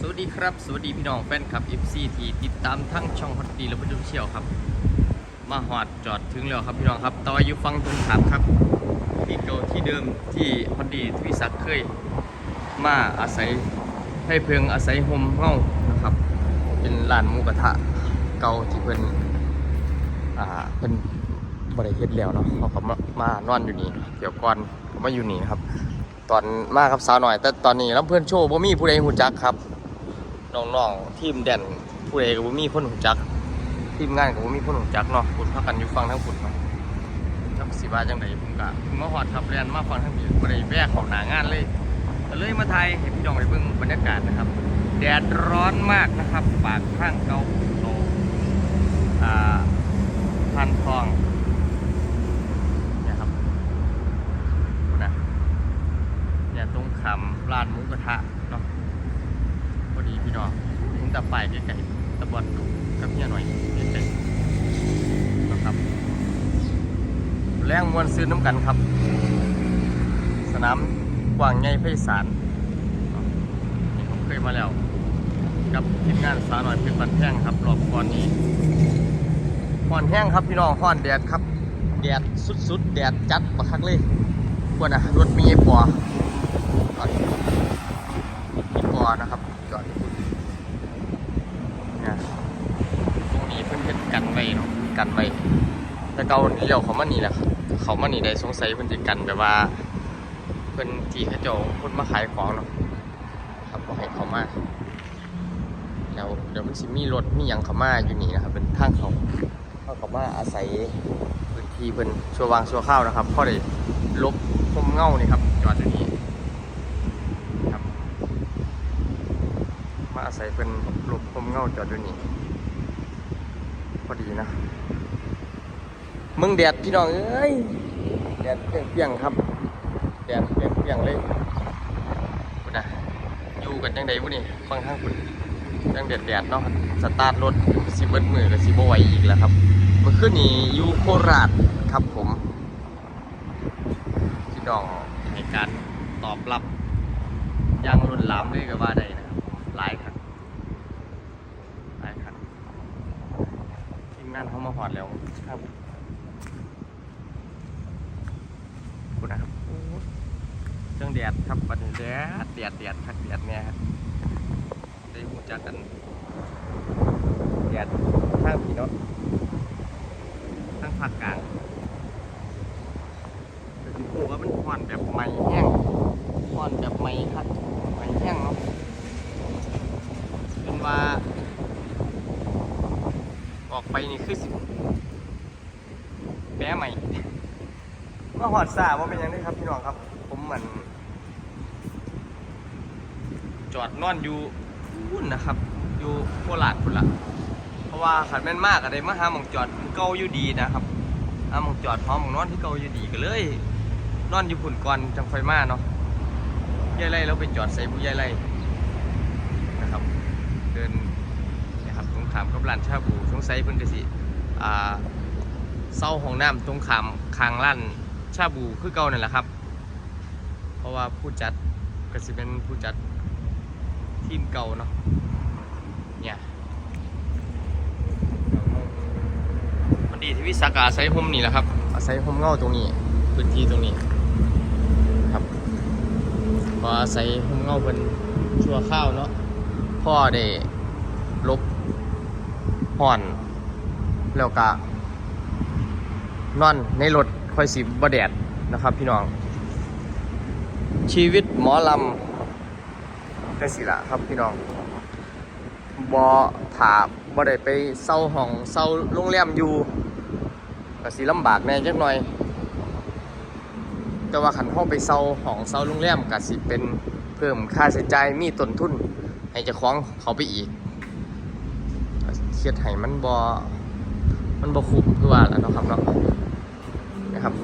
สวัสดีครับ สวัสดีพี่น้องแฟนคลับ FC ทีติดตามทั้งช่องฮอตดีและพันธุเชียวครับ มาหอดจอดถึงแล้วครับพี่น้องครับต่ออยู่ฟังตรงขามครับที่เก่าที่เดิมที่ฮอตดีทวิศักดิ์เคย มาอาศัยให้เพิงอาศัยโฮมเงานะครับ เป็นร้านหมูกระทะเก่าที่เพิ่นอ่าเพิ่นบริเฮ็ดแล้วเนาะเขาก็มามานอนอยู่นี่เดี๋ยวก่อนก็มาอยู่นี่ครับ ตอนมาครับสาวหน่อย แต่ตอนนี้ลำเพื่อนโชว์บ่มีผู้ใดหูจักครับ น้องๆทีมแดนผู้ใดก็บ่มีคนหูจัก ทีมงานก็บ่มีคนหูจักเนาะคุณพักกันอยู่ฟังทั้งคุณเนาะจักสิว่าจังไดผมก็เพิ่งมาฮอดครับแลนมาฟังทั้งนี้บ่ได้แวะเข้าหน้างานเลยก็เลยมาถ่ายให้พี่น้องได้เบิ่งบรรยากาศนะครับ แดดร้อนมากนะครับ ปากข้างเกาโตอ่าพันทองเนี่ยครับนะเนี่ยตรงขำร้านหมูกระทะเนาะพอดีพี่น้องถึง ตะไปใกล้ๆตะบอนดูกับเฮียหน่อยใกล้ๆนะครับแรงมวนซื้อน้ำกันครับ สนามกว้างใหญ่ไพศาลเนาะนี่ผมเคยมาแล้ว กับทีมงานสาหน่อยเป็นบันแท่งครับรอบก่อนนี้ห่อนแห้งครับพี่น้องห่อนแดดครับ แดดสุดๆ แดดจัดบักคักเลยพวกน่ะรถมีไอ้ปอจอดที่ปอนะครับจอดเนี่ยตรงนี้เพิ่นเฮ็ด กันไว้เนาะกันไว้แต่เก่าเลี้ยวเขามานี่แหละครับเขามานี่ได้สงสัยเพิ่นสิกันแบบว่า เพิ่นที่เขาเจ้าคนมาขายของเนาะครับบ่ให้เขามาแล้วเดี๋ยวมันสิมีรถมีหยังเขามาอยู่นี่นะครับเป็นทางเขาเขาเขามาอาศัยพื้นที่เพิ่นชั่ววางชั่วข้าวนะครับพอได้ลบพมเง่านี่ครับจอดอยู่นี่ครับมาอาศัยเป็นหลบพมเง่าจอดอยู่นี่ พอดีนะ มึงแดดพี่น้องเอ้ย แดดเปรี้ยงๆครับ แดดเปรี้ยงๆเลยคุณนะอยู่กันจังใดวุนี่ฟังทางคุณจังแดดแดดๆเนาะ สตาร์ทรถสิเบิดมือกับสิบไหวอีกแล้วครับ เมื่อคืนนี้อยู่โคราชครับผมพี่น้องในการตอบรับยางรุนลามเลยก็ว่าได้นะครับหลายคันหลายคันทีมงานเขามาหอดแล้วครับคุณนะครับโอ้ยเครื่องแดดครับวันนี้แดดแดดแดดคักแดดเนี่ยครับได้หูจักกันแดดข้างพี่เนาะข้างภาคกลางแต่ที่พูดว่ามันห่อนแบบไม่แห้งห่อนแบบไม่ครับไม่แห้งเนาะเป็นว่า ออกไป นี่คือสิแป้ใหม่มาหอดสาว่าเป็นยังไงครับพี่น้องครับ ผมเหมือนจอดนอนอยู่พุ่นนะครับ อยู่โคราชพุ่นละเพราะว่าขันแม่นมากอะไรมาหาหมองจอดเก่าอยู่ดีนะครับหาหมองจอดพร้อมหมองนอนที่เก่าอยู่ดีก็เลย นอนอยู่พุ่นก่อนจังไฟมาเนาะยายไล่เราไปจอดใส่ผู้ยายไล่นะครับ เดิน รงขามกับร้านชาบูสงสัยเพิ่นก็สิอ่าเศร้าห้องน้ำตรงขามคางร้านชาบูคือเก่านั่นแหละครับ เพราะว่าผู้จัดก็สิเป็นผู้จัดทีมเก่าเนาะเนี่ยมันดีที่วิสากาอาศัยห่มนี่แหละครับ อาศัยห่มเงาตรงนี้พื้นที่ตรงนี้ครับพออาศัยหุ่มเงาเป็นชั่วข้าวเนาะพ่อได้ลบ ห่อนแล้วก็นอนในรถคอยสีบแดดนะครับ พี่น้อง ชีวิตหมอลำได้สิละครับพี่น้องบอถาบ่ได้ไปเศร้าห้องเศร้าโรงแรมอยู่ก็สิลำบากแน่จักหน่อย แต่ว่าขันห้องไปเซาของเซาโรงแรมก็สิเป็นเพิ่มค่าใช้จ่ายมีต้นทุน ให้จะคล้องเขาไปอีก เครียดให้มันบอมันบอคุ้มคือว่าแล้วเนาะครับเนาะนะครับ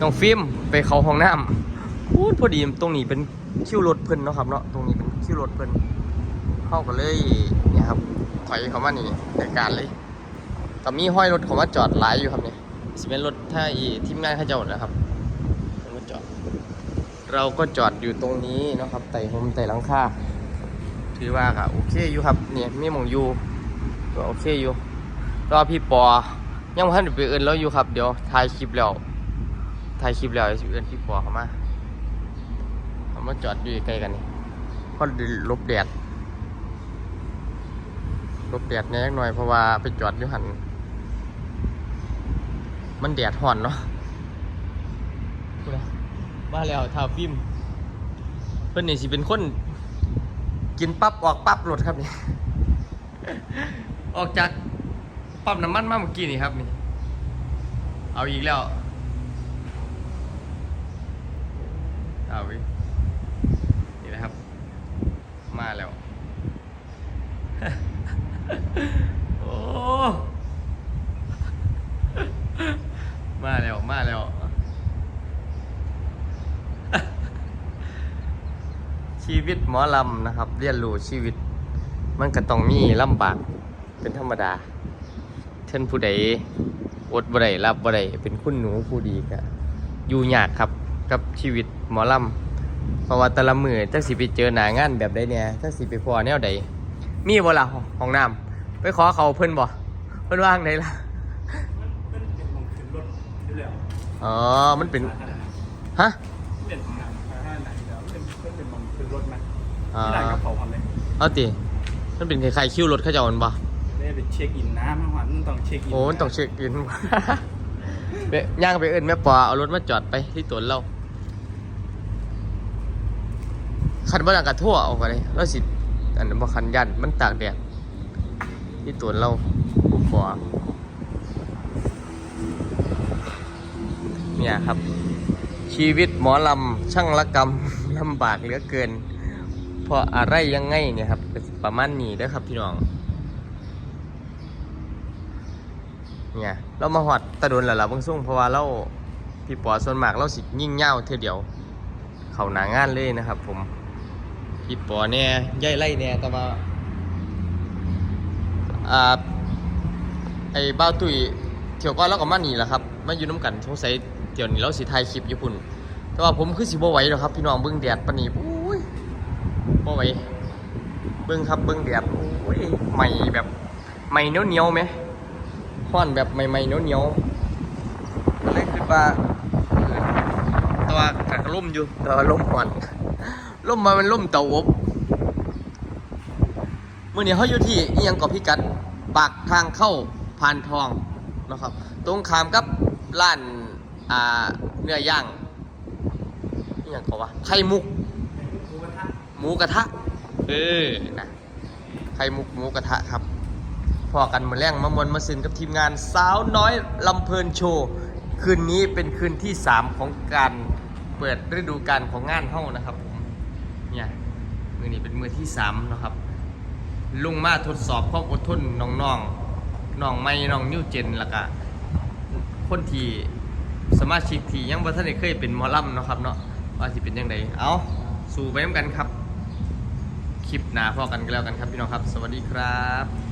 น้องฟิล์มไปเขาห้องน้ำพูดพอดีตรงนี้เป็นคิวรถเพิ่นเนาะครับเนาะตรงนี้เป็นคิวรถเพิ่นเข้าก็เลยเนี่ยครับถอยเขามานี่ในการเลยก็มีห้อยรถเขามาจอดหลายอยู่ครับเนี่ยสิเป็นรถถ้าอีทีมงานเขาเจ้านะครับเราก็จอด เราก็จอดอยู่ตรงนี้นะครับไต่โฮมไต่หลังคาถือว่าก็โอเคอยู่ครับเนี่ยมีมองอยู่ ก็โอเคอยู่ก็พี่ปอ ยังพันไปเอินเราอยู่ครับ เดี๋ยวถ่ายคลิปแล้วถ่ายคลิปแล้วสิเอินพี่ปอเข้ามาเขามาจอดอยู่ใกล้กันนี่เพราะลบแดดลบแดดแน่หน่อยเพราะว่าไปจอดอยู่หัน มันแดดห่อนเนาะมาแล้วทาฟิมเพื่อนนี่สิเป็นคน กินปั๊บออกปั๊บรถครับนี่ ออกจากปั๊มน้ำมันมาเมื่อกี้นี่ครับนี่ เอาอีกแล้ว เอาอีกนี่นะครับ มาแล้ว โอ้ มาแล้ว มาแล้ว ชีวิตหมอลำนะครับ เรียนรู้ชีวิต มันก็ต้องมีลำบาก เป็นธรรมดาเช่นผู้ใดอดบ่ได้รับบ่ได้เป็นคุณหนูผู้ดีก็อยู่ยากครับกับชีวิตหมอลำเพราะว่าแต่ละมือจักสิไปเจอหนางานแบบใดเนี่ยจักสิไปพอแนวใดมีบ่ล่ะห้องน้ำไปขอเขาเพิ่นบ่เพิ่นว่างไหนล่ะมันมันเป็นมองขึ้นรถอยู่แล้วอ๋อ มันเป็น ฮะเป็นของน้ำถ้าไหนแล้วมันเป็นมันเป็นมองขึ้นรถไหมอ่าที่ไหนก็เผาพันเลยเอาติมันเป็นคล้ายๆคิวรถเขาเจ้ามันบ่ ได้ไปเช็คอินน้ำมื่อวานมันต้องเช็คอินโอ้มันต้องเช็คอินไปย่างไปเอินแม่ปอเอารถมาจอดไปที่ตนเราคันบ่ดังกระทั่วออกไปเลยแล้วสิอันนั้นบ่คันยันมันตากแดดที่ตนเราผู้ปอเนี่ยครับ ชีวิตหมอลำช่างละกรรมลำบากเหลือเกิน เพราะอะไรยังไงเนี่ยครับประมาณนี้เด้ครับพี่น้อง เนี่ย เรามาหอดตะดนแล้วล่ะเบางส่งเพราะว่าเราพี่ปอส่วนมากเราสิยิ่งเง่าเท่เดียว เขาหนางานเลยนะครับ ผมพี่ปอเนี่ยย่ายไล่เนี่ยแต่ว่าอ่าไอ้บ้าตุยเที่ยวก่อนเราก็มานี่แหละครับมาอยู่น้ำกันสงสัยเดี๋ยวนี้เราสิถ่ายคลิปญี่ปุ่น แต่ว่าผมคือสิบ่ไหวหรอกครับ พี่น้องเบิ่งแดดปนนี้อุ้ยบ่ไหวเบิ่งครับเบิ่งแดดโอ้ยใหม่แบบใหม่เหนียวไหม ห้อนแบบใหม่ๆเหนียวๆก็เลยคิดว่าเออแต่ว่ากระล่มอยู่แต่ว่าล่มห่อนล่มมาเป็นล่มเตาอบมื่อนี้เขาอยู่ที่อิหยังกับพี่กัดปากทางเข้าพานทองนะครับ ตรงขามกับร้านอ่าเนื้อย่างอิหยังก็ว่าไข่มุกหมูกระทะหมูกระทะเออนะไข่มุกหมูกระทะครับ พอกันมาแรงมามวนมาซึนกับทีมงานสาวน้อยลำเพลินโชว์ คืนนี้เป็นคืนที่ 3 ของการเปิดฤดูกาลของงานเฮ้านะครับผมเนี่ยมือนี้เป็นมือที่3นะครับลุงมาทดสอบความอดทนน้องๆน้องไม่น้องนิวเจนแล้วก็คนที่สมาชิกที่ยังบ่ทันได้เคยเป็นหมอลำเนาะครับเนาะว่าสิเป็นยังไงเอาสู่ไปน้ำกันครับ คลิปหน้าพอกันก็แล้วกันครับพี่น้องครับ สวัสดีครับ